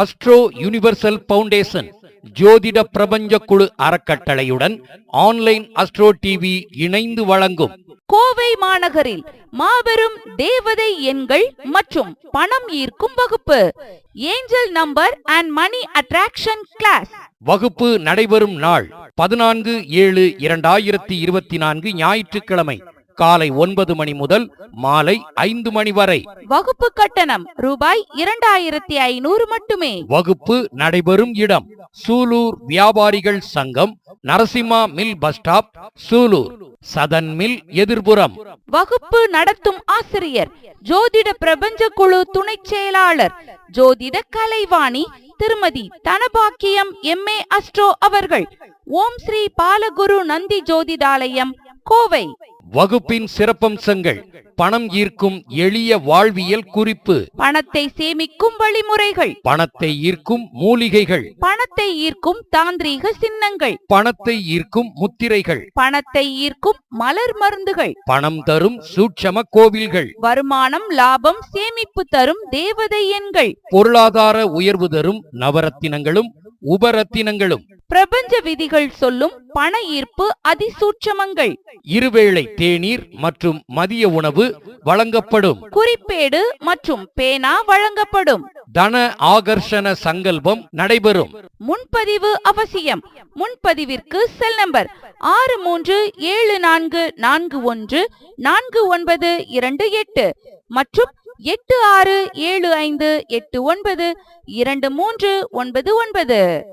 Astro universal foundation ஜோதிட பிரபஞ்ச குழு அறக்கட்டளையுடன் ஆன்லைன் அஸ்ட்ரோ டிவி இணைந்து வழங்கும். கோவை மாநகரில் மாபெரும் தேவதை எண்கள் மற்றும் பணம் ஈர்க்கும் வகுப்பு. Angel number and money attraction class வகுப்பு நடைபெறும் நாள் பதினான்கு ஏழு இரண்டாயிரத்தி இருபத்தி நான்கு ஞாயிற்றுக்கிழமை. காலை ஒன்பது மணி முதல் மாலை ஐந்து மணி வரை. வகுப்பு கட்டணம் ரூபாய் இரண்டாயிரத்தி ஐநூறு மட்டுமே. வகுப்பு நடைபெறும் இடம் சூலூர் வியாபாரிகள் சங்கம் Narasimha mill bus stop Sulur southern mill எதிர்புறம். வகுப்பு நடத்தும் ஆசிரியர் ஜோதிட பிரபஞ்ச குழு துணை செயலாளர் ஜோதிட கலைவாணி திருமதி தனபாக்கியம் எம்ஏ அஸ்ட்ரோ அவர்கள் ஓம் ஸ்ரீ பாலகுரு நந்தி ஜோதிடாலயம் கோவை. வகுப்பின் சிறப்பம்சங்கள். பணம் ஈர்க்கும் எளிய வாழ்வியல் குறிப்பு. பணத்தை சேமிக்கும் வழிமுறைகள். பணத்தை ஈர்க்கும் மூலிகைகள். பணத்தை ஈர்க்கும் தாந்திரீக சின்னங்கள். பணத்தை ஈர்க்கும் முத்திரைகள். பணத்தை ஈர்க்கும் மலர் மருந்துகள். பணம் தரும் சூட்சம கோவில்கள். வருமானம் லாபம் சேமிப்பு தரும் தேவதை எண்கள். பொருளாதார உயர்வு தரும் நவரத்தினங்களும் உபரத்தினங்களும். பிரபஞ்ச விதிகள் சொல்லும் பண ஈர்ப்பு அதிசூட்சமங்கள். இருவேளை தேநீர் மற்றும் மதிய உணவு வழங்கப்படும். குறிப்பேடு மற்றும் பேனா வழங்கப்படும். தன ஆகர்ஷண சங்கல்பம் நடைபெறும். முன்பதிவு அவசியம். முன்பதிவிற்கு செல் நம்பர் ஆறு மூன்று ஏழு நான்கு நான்கு ஒன்று நான்கு ஒன்பது இரண்டு எட்டு மற்றும் எட்டு ஆறு ஏழு ஐந்து எட்டு ஒன்பது இரண்டு மூன்று ஒன்பது ஒன்பது.